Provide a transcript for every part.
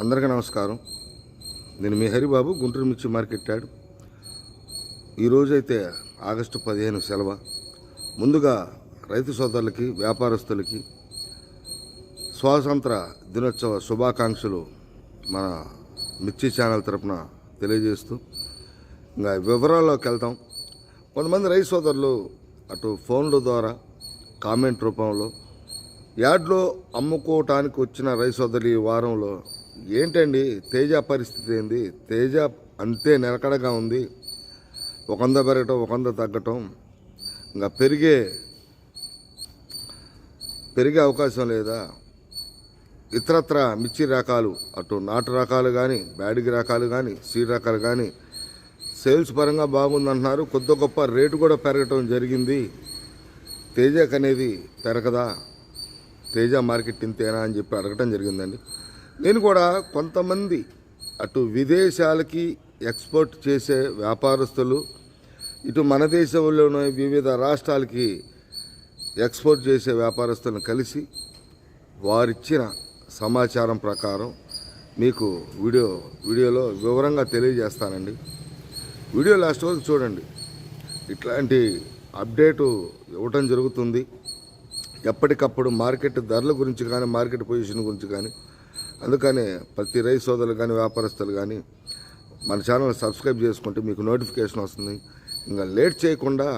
అందరికీ నమస్కారం. నేను మీ హరిబాబు గుంటూరు మిర్చి మార్కెట్ యాడ్. ఈరోజైతే ఆగస్టు పదిహేను సెలవు. ముందుగా రైతు సోదరులకి వ్యాపారస్తులకి స్వాతంత్ర దినోత్సవ శుభాకాంక్షలు మన మిర్చి ఛానల్ తరపున తెలియజేస్తూ ఇంకా వివరాల్లోకి వెళ్తాం. కొంతమంది రైతు సోదరులు అటు ఫోన్ల ద్వారా కామెంట్ రూపంలో యార్డ్లో అమ్ముకోవటానికి వచ్చిన రైతు సోదరులు ఈ వారంలో ఏంటండి తేజ పరిస్థితి ఏంది? తేజ అంతే నిలకడగా ఉంది. ఒకంద పెరగటం ఒకంద తగ్గటం. ఇంకా పెరిగే పెరిగే అవకాశం లేదా? ఇతరత్ర మిర్చి రకాలు అటు నాటు రకాలు కానీ బ్యాడిగి రకాలు కానీ సీడ్ రకాలు కానీ సేల్స్ పరంగా బాగుందంటున్నారు. కొద్ది గొప్ప రేటు కూడా పెరగటం జరిగింది. తేజకు అనేది పెరగదా? తేజ మార్కెట్ ఇంతేనా అని చెప్పి అడగటం జరిగిందండి. నేను కూడా కొంతమంది అటు విదేశాలకి ఎక్స్పోర్ట్ చేసే వ్యాపారస్తులు ఇటు మన దేశంలోనే వివిధ రాష్ట్రాలకి ఎక్స్పోర్ట్ చేసే వ్యాపారస్తులను కలిసి వారిచ్చిన సమాచారం ప్రకారం మీకు వీడియో వీడియోలో వివరంగా తెలియజేస్తానండి. వీడియో లాస్ట్ వరకు చూడండి. ఇట్లాంటి అప్డేటు ఇవ్వటం జరుగుతుంది. ఎప్పటికప్పుడు మార్కెట్ ధరల గురించి కానీ మార్కెట్ పొజిషన్ గురించి కానీ అందుకనే ప్రతి రైతు సోదరులు కానీ వ్యాపారస్తులు కానీ మన ఛానల్ సబ్స్క్రైబ్ చేసుకుంటే మీకు నోటిఫికేషన్ వస్తుంది. ఇంకా లేట్ చేయకుండా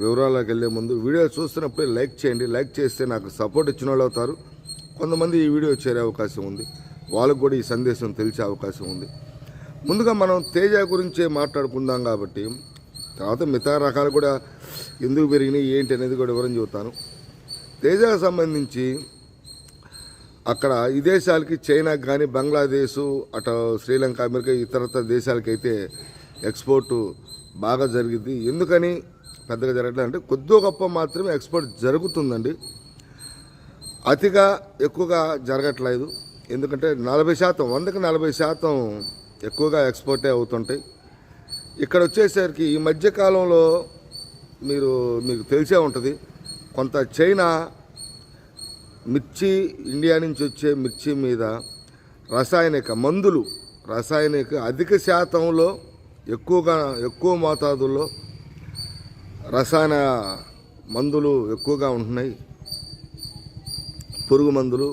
వివరాలకు వెళ్ళే ముందు వీడియో చూస్తున్నప్పుడే లైక్ చేయండి. లైక్ చేస్తే నాకు సపోర్ట్ ఇచ్చిన వాళ్ళు అవుతారు. కొంతమంది ఈ వీడియో చేరే అవకాశం ఉంది. వాళ్ళకు కూడా ఈ సందేశం తెలిసే అవకాశం ఉంది. ముందుగా మనం తేజ గురించే మాట్లాడుకుందాం కాబట్టి తర్వాత మిగతా రకాలు కూడా ఎందుకు పెరిగినాయి ఏంటి అనేది కూడా వివరం చెబుతాను. తేజకు సంబంధించి అక్కడ విదేశాలకి చైనాకి కానీ బంగ్లాదేశ్ అటు శ్రీలంక అమెరికా ఇతరతర దేశాలకైతే ఎక్స్పోర్ట్ బాగా జరిగింది. ఎందుకని పెద్దగా జరగట్లేదు అంటే కొద్దిగా గొప్ప మాత్రమే ఎక్స్పోర్ట్ జరుగుతుందండి. అతిగా ఎక్కువగా జరగట్లేదు. ఎందుకంటే నలభై శాతం వందకి నలభై శాతం ఎక్కువగా ఎక్స్పోర్టే అవుతుంటాయి. ఇక్కడ వచ్చేసరికి ఈ మధ్య కాలంలో మీరు మీకు తెలిసే ఉంటుంది కొంత చైనా మిర్చి ఇండియా నుంచి వచ్చే మిర్చి మీద రసాయనిక మందులు రసాయనిక అధిక శాతంలో ఎక్కువగా ఎక్కువ మోతాదుల్లో రసాయన మందులు ఎక్కువగా ఉంటున్నాయి. పురుగు మందులు.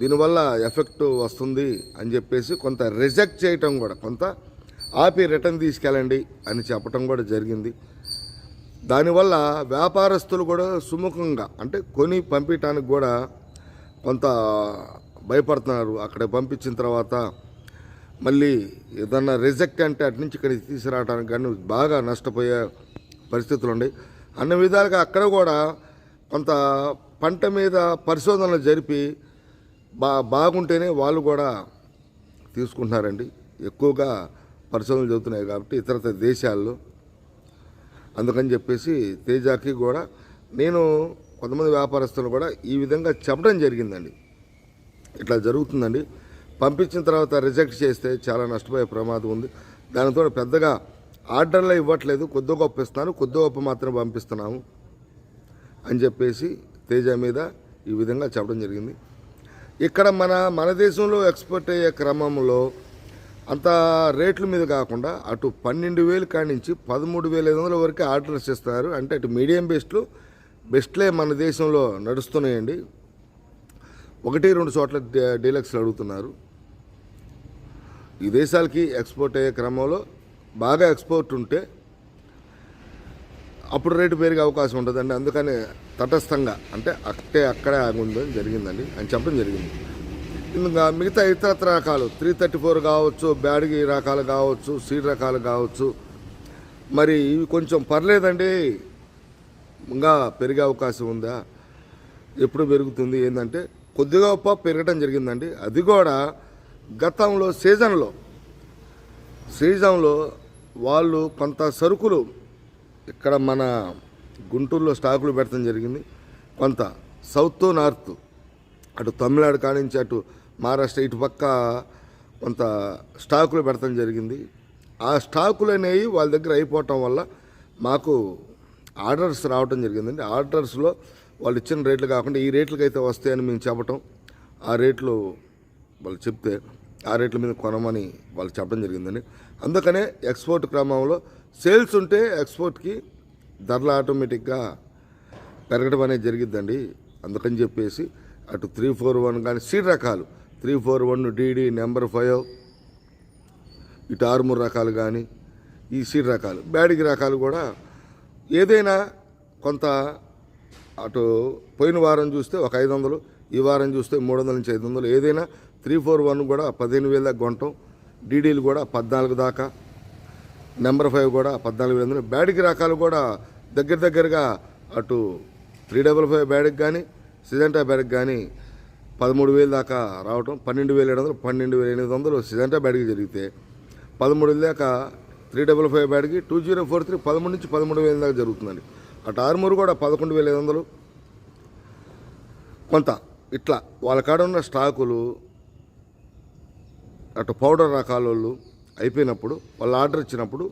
దీనివల్ల ఎఫెక్ట్ వస్తుంది అని చెప్పేసి కొంత రిజెక్ట్ చేయటం కూడా కొంత ఆపి రిటర్న్ తీసుకెళ్ళండి అని చెప్పటం కూడా జరిగింది. దానివల్ల వ్యాపారస్తులు కూడా సుముఖంగా అంటే కొని పంపించడానికి కూడా కొంత భయపడుతున్నారు. అక్కడ పంపించిన తర్వాత మళ్ళీ ఏదన్నా రిజెక్ట్ అంటే అటు నుంచి ఇక్కడికి తీసుకురావడానికి కానీ బాగా నష్టపోయే పరిస్థితులు ఉన్నాయి. అన్ని విధాలుగా అక్కడ కూడా కొంత పంట మీద పరిశోధనలు జరిపి బా బాగుంటేనే వాళ్ళు కూడా తీసుకుంటున్నారండి. ఎక్కువగా పరిశోధనలు జరుగుతున్నాయి కాబట్టి ఇతర దేశాల్లో అందుకని చెప్పేసి తేజాకి కూడా నేను కొంతమంది వ్యాపారస్తులు కూడా ఈ విధంగా చెప్పడం జరిగిందండి. ఇట్లా జరుగుతుందండి. పంపించిన తర్వాత రిజెక్ట్ చేస్తే చాలా నష్టపోయే ప్రమాదం ఉంది. దానితో పెద్దగా ఆర్డర్లో ఇవ్వట్లేదు. కొద్ది గొప్ప ఇస్తున్నాను. కొద్ది గొప్ప మాత్రమే పంపిస్తున్నాము అని చెప్పేసి తేజ మీద ఈ విధంగా చెప్పడం జరిగింది. ఇక్కడ మన మన దేశంలో ఎక్స్పోర్ట్ అయ్యే క్రమంలో అంత రేట్ల మీద కాకుండా అటు పన్నెండు వేలు కానించి పదమూడు వేల ఐదు వందల వరకు ఆర్డర్స్ ఇస్తున్నారు అంటే అటు మీడియం బెస్ట్లు బెస్ట్లే మన దేశంలో నడుస్తున్నాయండి. ఒకటి రెండు చోట్ల డీలక్స్లు అడుగుతున్నారు. ఈ దేశాలకి ఎక్స్పోర్ట్ అయ్యే క్రమంలో బాగా ఎక్స్పోర్ట్ ఉంటే అప్పుడు రేటు పెరిగే అవకాశం ఉంటుందండి. అందుకని తటస్థంగా అంటే అక్కడే అక్కడే ఆగుందని జరిగిందండి. అని చెప్పడం జరిగింది. మిగతా ఇతరత్ర రకాలు. త్రీ థర్టీ ఫోర్ కావచ్చు బ్యాడ్గి రకాలు కావచ్చు సీడ్ రకాలు కావచ్చు. మరి ఇవి కొంచెం పర్లేదండి. ఇంకా పెరిగే అవకాశం ఉందా? ఎప్పుడు పెరుగుతుంది? ఏంటంటే కొద్దిగా గొప్ప పెరగడం జరిగిందండి. అది కూడా గతంలో సీజన్లో. సీజన్లో వాళ్ళు కొంత సరుకులు ఇక్కడ మన గుంటూరులో స్టాకులు పెట్టడం జరిగింది. కొంత సౌత్ నార్త్ అటు తమిళనాడు కానించి అటు మహారాష్ట్ర ఇటుపక్క కొంత స్టాకులు పెడతాం జరిగింది. ఆ స్టాకులు అనేవి వాళ్ళ దగ్గర అయిపోవటం వల్ల మాకు ఆర్డర్స్ రావటం జరిగిందండి. ఆర్డర్స్లో వాళ్ళు ఇచ్చిన రేట్లు కాకుండా ఈ రేట్లకి అయితే వస్తాయని మేము చెప్పటం ఆ రేట్లు వాళ్ళు చెప్తే ఆ రేట్ల మీద కొనమని వాళ్ళు చెప్పడం జరిగిందండి. అందుకనే ఎక్స్పోర్ట్ క్రమంలో సేల్స్ ఉంటే ఎక్స్పోర్ట్కి ధరలు ఆటోమేటిక్గా పెరగడం అనేది జరిగిద్దండి. అందుకని చెప్పేసి అటు త్రీ ఫోర్ వన్ కానీ సీడ్ రకాలు three four one DD number five. ఇటు ఆర్మూర్ రకాలు కానీ ఈ సీడ్ రకాలు బ్యాడిగి రకాలు కూడా ఏదైనా కొంత అటు పోయిన వారం చూస్తే ఒక ఐదు వందలు ఈ వారం చూస్తే మూడు వందల నుంచి ఐదు వందలు. ఏదైనా త్రీ ఫోర్ వన్ కూడా పదిహేను వేల దాకా కొంటాం. డీడీలు కూడా పద్నాలుగు దాకా నెంబర్ ఫైవ్ కూడా పద్నాలుగు వేల వందలు. బ్యాడికి రకాలు కూడా దగ్గర దగ్గరగా అటు త్రీ డబల్ ఫైవ్ బ్యాడికి కానీ సిజెంటా బ్యాడికి కానీ పదమూడు వేలు దాకా రావటం పన్నెండు వేల ఏడు వందలు పన్నెండు వేల ఎనిమిది వందలు సిజంటా బ్యాడికి జరిగితే పదమూడు వేల దాకా త్రీ డబల్ ఫైవ్ బ్యాడ్కి టూ జీరో ఫోర్ త్రీ పదమూడు నుంచి పదమూడు వేల దాకా జరుగుతుందండి. అటు ఆరుమూరు కూడా పదకొండు వేల ఐదు వందలు. కొంత ఇట్లా వాళ్ళ కాడ ఉన్న స్టాకులు అటు పౌడర్ రకాల వాళ్ళు అయిపోయినప్పుడు వాళ్ళు ఆర్డర్ ఇచ్చినప్పుడు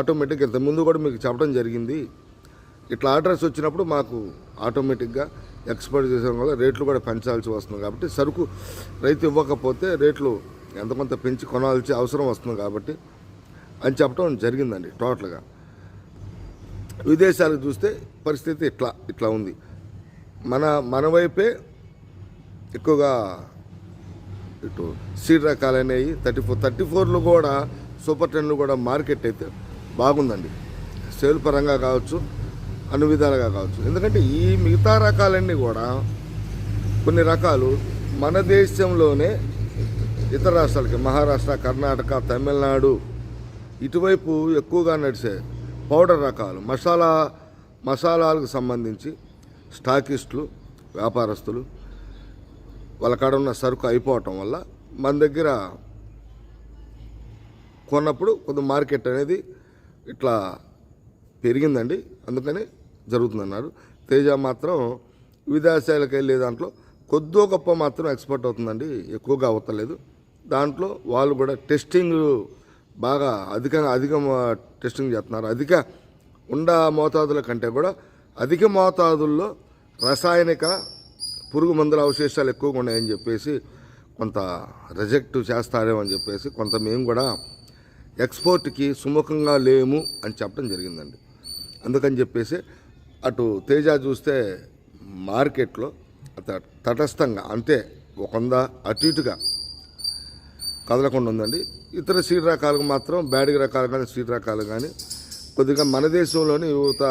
ఆటోమేటిక్గా ఇంతకుముందు కూడా మీకు చెప్పడం జరిగింది. ఇట్లా ఆర్డర్స్ వచ్చినప్పుడు మాకు ఆటోమేటిక్గా ఎక్స్పోర్ట్ చేసే వల్ల రేట్లు కూడా పెంచాల్సి వస్తుంది కాబట్టి సరుకు రైతు ఇవ్వకపోతే రేట్లు ఎంత కొంత పెంచి కొనాల్సి అవసరం వస్తుంది కాబట్టి అని చెప్పడం జరిగిందండి టోటల్గా. విదేశాలకు చూస్తే పరిస్థితి ఇట్లా ఇట్లా ఉంది. మన మన వైపే ఎక్కువగా ఇటు సీడ్ రకాలు అనేవి థర్టీ ఫోర్ థర్టీ ఫోర్లు కూడా సూపర్ టెన్లు కూడా మార్కెట్ అయితే బాగుందండి. సేల్ పరంగా కావచ్చు అన్ని విధాలుగా కావచ్చు. ఎందుకంటే ఈ మిగతా రకాలన్నీ కూడా కొన్ని రకాలు మన దేశంలోనే ఇతర రాష్ట్రాలకి మహారాష్ట్ర కర్ణాటక తమిళనాడు ఇటువైపు ఎక్కువగా నడిచే పౌడర్ రకాలు మసాలా మసాలాలకు సంబంధించి స్టాకిస్టులు వ్యాపారస్తులు వాళ్ళ కాడ ఉన్న సరుకు అయిపోవటం వల్ల మన దగ్గర కొన్నప్పుడు కొంత మార్కెట్ అనేది ఇట్లా పెరిగిందండి. అందుకని జరుగుతుందన్నారు. తేజ మాత్రం విదేశాలకు వెళ్ళే దాంట్లో కొద్దో గొప్ప మాత్రం ఎక్స్పోర్ట్ అవుతుందండి. ఎక్కువగా అవుతలేదు దాంట్లో వాళ్ళు కూడా టెస్టింగ్ బాగా అధికంగా అధిక టెస్టింగ్ చేస్తున్నారు. అధిక ఉండ మోతాదుల కంటే కూడా అధిక మోతాదుల్లో రసాయనిక పురుగు మందుల అవశేషాలు ఎక్కువగా ఉన్నాయని చెప్పేసి కొంత రిజెక్ట్ చేస్తారేమో అని చెప్పేసి కొంత మేము కూడా ఎక్స్పోర్ట్కి సుముఖంగా లేము అని చెప్పడం జరిగిందండి. అందుకని చెప్పేసి అటు తేజ చూస్తే మార్కెట్లో అత తటస్థంగా అంతే ఒక వంద అటు ఇటుగా కదలకుండా ఉందండి. ఇతర సీడ్ రకాలకు మాత్రం బ్యాడిగ రకాలు కానీ సీడ్ రకాలు కానీ కొద్దిగా మన దేశంలోని యువత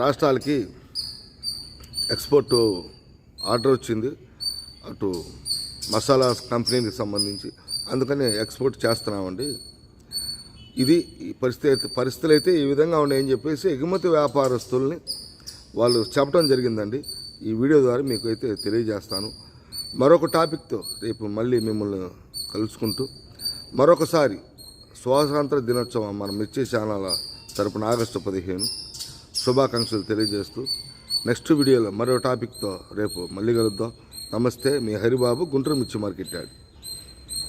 రాష్ట్రాలకి ఎక్స్పోర్ట్ ఆర్డర్ వచ్చింది. అటు మసాలా కంపెనీకి సంబంధించి అందుకని ఎక్స్పోర్ట్ చేస్తున్నామండి. ఇది ఈ పరిస్థితి పరిస్థితులు అయితే ఈ విధంగా ఉన్నాయని చెప్పేసి ఎగుమతి వ్యాపారస్తుల్ని వాళ్ళు చెప్పడం జరిగిందండి. ఈ వీడియో ద్వారా మీకు అయితే తెలియజేస్తాను. మరొక టాపిక్తో రేపు మళ్ళీ మిమ్మల్ని కలుసుకుంటూ మరొకసారి స్వాతంత్ర దినోత్సవం మన మిర్చి ఛానల్ తరపున ఆగస్టు పదిహేను శుభాకాంక్షలు తెలియజేస్తూ నెక్స్ట్ వీడియోలో మరో టాపిక్తో రేపు మళ్ళీ కలుద్దాం. నమస్తే మీ హరిబాబు గుంటూరు మిర్చి మార్కెట్ యార్డ్.